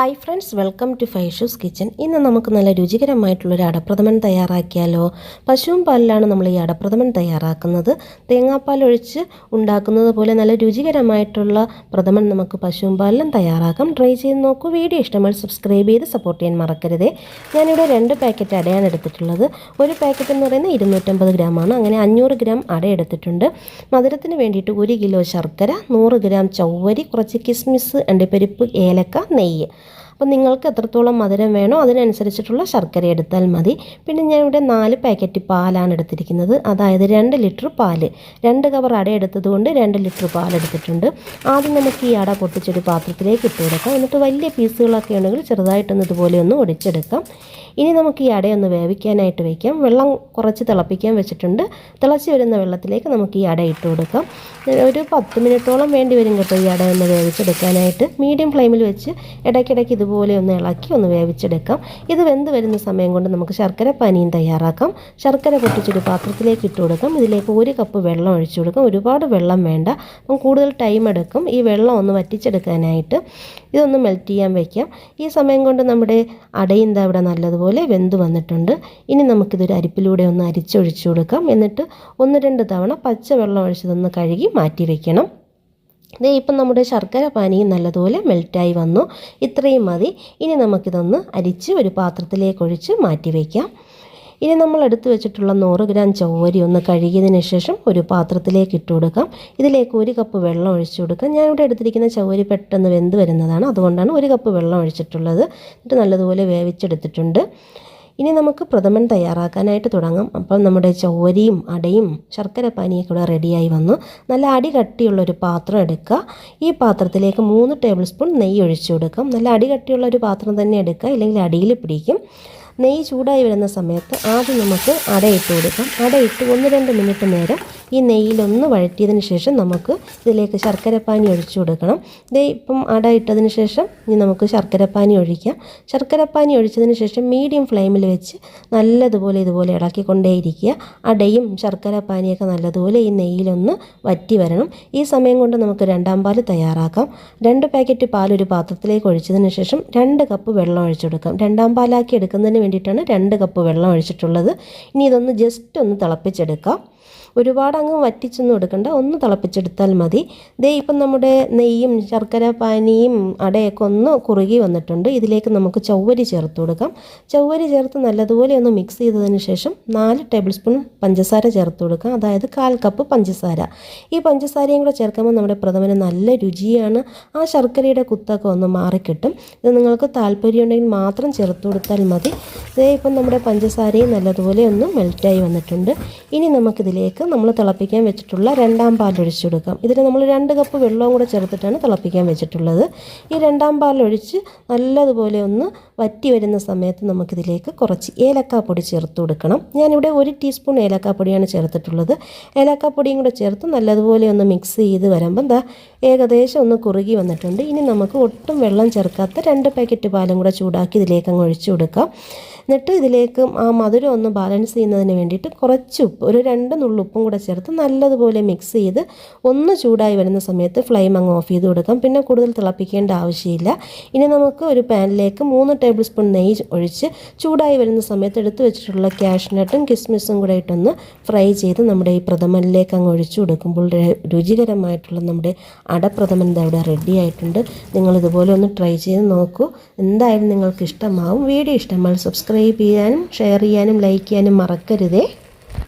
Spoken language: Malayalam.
Hi friends welcome to Faishu's kitchen ഇന്ന് നമുക്ക് നല്ല രുചികരമായിട്ടുള്ളൊരു അടപ്രഥമൻ തയ്യാറാക്കിയാലോ? പശുവും പാലിലാണ് നമ്മൾ ഈ അടപ്രഥമൻ തയ്യാറാക്കുന്നത്. തേങ്ങാപ്പാൽ ഒഴിച്ച് ഉണ്ടാക്കുന്നത് പോലെ നല്ല രുചികരമായിട്ടുള്ള പ്രഥമൻ നമുക്ക് പശുവും പാലിലും തയ്യാറാക്കാം. ട്രൈ ചെയ്ത് നോക്കൂ. വീഡിയോ ഇഷ്ടമായി സബ്സ്ക്രൈബ് ചെയ്ത് സപ്പോർട്ട് ചെയ്യാൻ മറക്കരുതേ. ഞാനിവിടെ രണ്ട് പാക്കറ്റ് അടയാണ് എടുത്തിട്ടുള്ളത്. ഒരു പാക്കറ്റ് എന്ന് പറയുന്നത് ഇരുന്നൂറ്റമ്പത് ഗ്രാമാണ് അങ്ങനെ അഞ്ഞൂറ് ഗ്രാം അട എടുത്തിട്ടുണ്ട്. മധുരത്തിന് വേണ്ടിയിട്ട് ഒരു കിലോ ശർക്കര നൂറ് ഗ്രാം ചൗവരി കുറച്ച് കിസ്മിസ് അണ്ടിപ്പരിപ്പ് ഏലക്ക നെയ്യ്. അപ്പോൾ നിങ്ങൾക്ക് എത്രത്തോളം മധുരം വേണോ അതിനനുസരിച്ചിട്ടുള്ള ശർക്കര എടുത്താൽ മതി. പിന്നെ ഞാൻ ഇവിടെ നാല് പാക്കറ്റ് പാലാണ് എടുത്തിരിക്കുന്നത്. അതായത് രണ്ട് ലിറ്റർ പാൽ. രണ്ട് കവർ അട എടുത്തതുകൊണ്ട് രണ്ട് ലിറ്റർ പാൽ എടുത്തിട്ടുണ്ട്. ആദ്യം നമുക്ക് ഈ അട പൊട്ടിച്ചൊരു പാത്രത്തിലേക്ക് ഇട്ട് കൊടുക്കാം. എന്നിട്ട് വലിയ പീസുകളൊക്കെ ഉണ്ടെങ്കിൽ ചെറുതായിട്ടൊന്ന് ഇതുപോലെ ഒന്ന് ഒടിച്ചെടുക്കാം. ഇനി നമുക്ക് ഈ അടയൊന്ന് വേവിക്കാനായിട്ട് വയ്ക്കാം വെള്ളം കുറച്ച് തിളപ്പിക്കാൻ വെച്ചിട്ടുണ്ട്. തിളച്ച് വരുന്ന വെള്ളത്തിലേക്ക് നമുക്ക് ഈ അട ഇട്ട് കൊടുക്കാം. ഒരു പത്ത് മിനിറ്റോളം വേണ്ടി വരും കേട്ടോ ഈ അട ഒന്ന് വേവിച്ചെടുക്കാനായിട്ട്. മീഡിയം ഫ്ലെയിമിൽ വെച്ച് ഇടയ്ക്കിടയ്ക്ക് ഇതുപോലെ ഒന്ന് ഇളക്കി ഒന്ന് വേവിച്ചെടുക്കാം. ഇത് വെന്ത് വരുന്ന സമയം കൊണ്ട് നമുക്ക് ശർക്കര പനിയും തയ്യാറാക്കാം. ശർക്കര പൊട്ടിച്ചൊരു പാത്രത്തിലേക്ക് ഇട്ട് കൊടുക്കാം. ഇതിലേക്ക് ഒരു കപ്പ് വെള്ളം ഒഴിച്ചു കൊടുക്കാം. ഒരുപാട് വെള്ളം വേണ്ട. അപ്പം കൂടുതൽ ടൈം എടുക്കും. ഈ വെള്ളം ഒന്ന് വറ്റിച്ചെടുക്കാനായിട്ട് ഇതൊന്ന് മെൽറ്റ് ചെയ്യാൻ വയ്ക്കാം ഈ സമയം കൊണ്ട് നമ്മുടെ അടയിന്ത ഇവിടെ നല്ലതുപോലെ വെന്ത് വന്നിട്ടുണ്ട്. ഇനി നമുക്കിതൊരു അരിപ്പിലൂടെ ഒന്ന് അരിച്ചൊഴിച്ചു കൊടുക്കാം. എന്നിട്ട് ഒന്ന് രണ്ട് തവണ പച്ച വെള്ളം ഒഴിച്ചതൊന്ന് കഴുകി മാറ്റി വയ്ക്കണം ദേ ഇപ്പം നമ്മുടെ ശർക്കര പാനിയും നല്ലതുപോലെ മെൽറ്റായി വന്നു. ഇത്രയും മതി. ഇനി നമുക്കിതൊന്ന് അരിച്ച് ഒരു പാത്രത്തിലേക്ക് ഒഴിച്ച് മാറ്റി വയ്ക്കാം ഇനി നമ്മൾ എടുത്തു വെച്ചിട്ടുള്ള നൂറ് ഗ്രാം ചവരി ഒന്ന് കഴുകിയതിന് ശേഷം ഒരു പാത്രത്തിലേക്ക് ഇട്ട് കൊടുക്കാം. ഇതിലേക്ക് ഒരു കപ്പ് വെള്ളം ഒഴിച്ചു കൊടുക്കാം. ഞാനിവിടെ എടുത്തിരിക്കുന്ന ചവരി പെട്ടെന്ന് വെന്ത് വരുന്നതാണ്. അതുകൊണ്ടാണ് ഒരു കപ്പ് വെള്ളം ഒഴിച്ചിട്ടുള്ളത്. എന്നിട്ട് നല്ലതുപോലെ വേവിച്ചെടുത്തിട്ടുണ്ട്. ഇനി നമുക്ക് പ്രഥമൻ തയ്യാറാക്കാനായിട്ട് തുടങ്ങാം. അപ്പം നമ്മുടെ ചോരയും അടയും ശർക്കര പാനിയൊക്കെ ഇവിടെ റെഡിയായി വന്നു. നല്ല അടി കട്ടിയുള്ള ഒരു പാത്രം എടുക്കുക. ഈ പാത്രത്തിലേക്ക് മൂന്ന് ടേബിൾ സ്പൂൺ നെയ്യ് ഒഴിച്ചു കൊടുക്കാം. നല്ല അടി കട്ടിയുള്ള ഒരു പാത്രം തന്നെ എടുക്കുക. ഇല്ലെങ്കിൽ അടിയിൽ പിടിക്കും. നെയ്യ് ചൂടായി വരുന്ന സമയത്ത് ആദ്യം നമുക്ക് അടയിട്ട് കൊടുക്കാം. അടയിട്ട് ഒന്ന് രണ്ട് മിനിറ്റ് നേരം ഈ നെയ്യിലൊന്ന് വഴറ്റിയതിന് ശേഷം നമുക്ക് ഇതിലേക്ക് ശർക്കരപ്പാനി ഒഴിച്ചു കൊടുക്കണം. ഇതേ ഇപ്പം അട ഇട്ടതിന് ശേഷം ഇനി നമുക്ക് ശർക്കരപ്പാനി ഒഴിക്കാം. ശർക്കരപ്പാനി ഒഴിച്ചതിന് ശേഷം മീഡിയം ഫ്ലെയിമിൽ വെച്ച് നല്ലതുപോലെ ഇതുപോലെ ഇളക്കിക്കൊണ്ടേയിരിക്കുക. അടയും ശർക്കരപ്പാനിയൊക്കെ നല്ലതുപോലെ ഈ നെയ്യിലൊന്ന് വറ്റി വരണം. ഈ സമയം കൊണ്ട് നമുക്ക് രണ്ടാം പാൽ തയ്യാറാക്കാം. രണ്ട് പാക്കറ്റ് പാൽ ഒരു പാത്രത്തിലേക്ക് ഒഴിച്ചതിന് ശേഷം രണ്ട് കപ്പ് വെള്ളം ഒഴിച്ചു കൊടുക്കാം. രണ്ടാം പാലാക്കി എടുക്കുന്നതിന് വേണ്ടിയിട്ടാണ് രണ്ട് കപ്പ് വെള്ളം ഒഴിച്ചിട്ടുള്ളത്. ഇനി ഇതൊന്ന് ജസ്റ്റ് ഒന്ന് തിളപ്പിച്ചെടുക്കാം. ഒരുപാട് അങ്ങ് വറ്റിച്ചൊന്നും എടുക്കണ്ട. ഒന്ന് തിളപ്പിച്ചെടുത്താൽ മതി. ദേ ഇപ്പം നമ്മുടെ നെയ്യും ശർക്കര പാനിയും അടയൊക്കെ ഒന്ന് കുറുകി വന്നിട്ടുണ്ട്. ഇതിലേക്ക് നമുക്ക് ചൊവ്വരി ചേർത്ത് കൊടുക്കാം. ചൊവ്വരി ചേർത്ത് നല്ലതുപോലെ ഒന്ന് മിക്സ് ചെയ്തതിന് ശേഷം നാല് ടേബിൾ സ്പൂൺ പഞ്ചസാര ചേർത്ത് കൊടുക്കാം. അതായത് കാൽ കപ്പ് പഞ്ചസാര. ഈ പഞ്ചസാരയും കൂടെ ചേർക്കുമ്പോൾ നമ്മുടെ പ്രഥമന് നല്ല രുചിയാണ്. ആ ശർക്കരയുടെ കുത്തൊക്കെ ഒന്ന് മാറിക്കിട്ടും. ഇത് നിങ്ങൾക്ക് താല്പര്യമുണ്ടെങ്കിൽ മാത്രം ചേർത്ത് കൊടുത്താൽ മതി. ഇതേ ഇപ്പം നമ്മുടെ പഞ്ചസാരയും നല്ലതുപോലെ ഒന്ന് മെൽറ്റായി വന്നിട്ടുണ്ട്. ഇനി നമുക്കിതിലേക്ക് നമ്മൾ തിളപ്പിക്കാൻ വെച്ചിട്ടുള്ള രണ്ടാം പാൽ ഒഴിച്ചു കൊടുക്കാം. ഇതിൽ നമ്മൾ രണ്ട് കപ്പ് വെള്ളവും കൂടെ ചേർത്തിട്ടാണ് തിളപ്പിക്കാൻ വെച്ചിട്ടുള്ളത്. ഈ രണ്ടാം പാൽ ഒഴിച്ച് നല്ലതുപോലെ ഒന്ന് വറ്റി വരുന്ന സമയത്ത് നമുക്കിതിലേക്ക് കുറച്ച് ഏലക്കാപ്പൊടി ചേർത്ത് കൊടുക്കണം. ഞാനിവിടെ ഒരു ടീസ്പൂൺ ഏലക്കാപ്പൊടിയാണ് ചേർത്തിട്ടുള്ളത്. ഏലക്കാപ്പൊടിയും കൂടെ ചേർത്ത് നല്ലതുപോലെ ഒന്ന് മിക്സ് ചെയ്ത് വരുമ്പം എന്താ ഏകദേശം ഒന്ന് കുറുകി വന്നിട്ടുണ്ട്. ഇനി നമുക്ക് ഒട്ടും വെള്ളം ചേർക്കാത്ത രണ്ട് പാക്കറ്റ് പാലും കൂടെ ചൂടാക്കി ഇതിലേക്ക് അങ്ങ് ഒഴിച്ചു കൊടുക്കാം. എന്നിട്ട് ഇതിലേക്ക് ആ മധുരം ഒന്ന് ബാലൻസ് ചെയ്യുന്നതിന് വേണ്ടിയിട്ട് കുറച്ച് ഉപ്പ് ഒരു രണ്ട് നുള്ളുപ്പും കൂടെ ചേർത്ത് നല്ലതുപോലെ മിക്സ് ചെയ്ത് ഒന്ന് ചൂടായി വരുന്ന സമയത്ത് ഫ്ലെയിം അങ്ങ് ഓഫ് ചെയ്ത് കൊടുക്കാം. പിന്നെ കൂടുതൽ തിളപ്പിക്കേണ്ട ആവശ്യമില്ല. ഇനി നമുക്ക് ഒരു പാനിലേക്ക് മൂന്ന് ടേബിൾ സ്പൂൺ നെയ്യ് ഒഴിച്ച് ചൂടായി വരുന്ന സമയത്ത് എടുത്തു വെച്ചിട്ടുള്ള ക്യാഷ്നട്ടും കിസ്മിസും കൂടെ ഇട്ടൊന്ന് ഫ്രൈ ചെയ്ത് നമ്മുടെ ഈ പ്രഥമനിലേക്ക് അങ്ങ് ഒഴിച്ചു കൊടുക്കുമ്പോൾ രുചികരമായിട്ടുള്ള നമ്മുടെ അടപ്രഥമൻ ഇതവിടെ റെഡി ആയിട്ടുണ്ട്. നിങ്ങൾ ഇതുപോലെ ഒന്ന് ട്രൈ ചെയ്ത് നോക്കൂ. എന്തായാലും നിങ്ങൾക്ക് ഇഷ്ടമാവും വീഡിയോ ഇഷ്ടമായാൽ സബ്സ്ക്രൈബ് ചെയ്യാനും ഷെയർ ചെയ്യാനും ലൈക്ക് ചെയ്യാനും മറക്കരുതേ.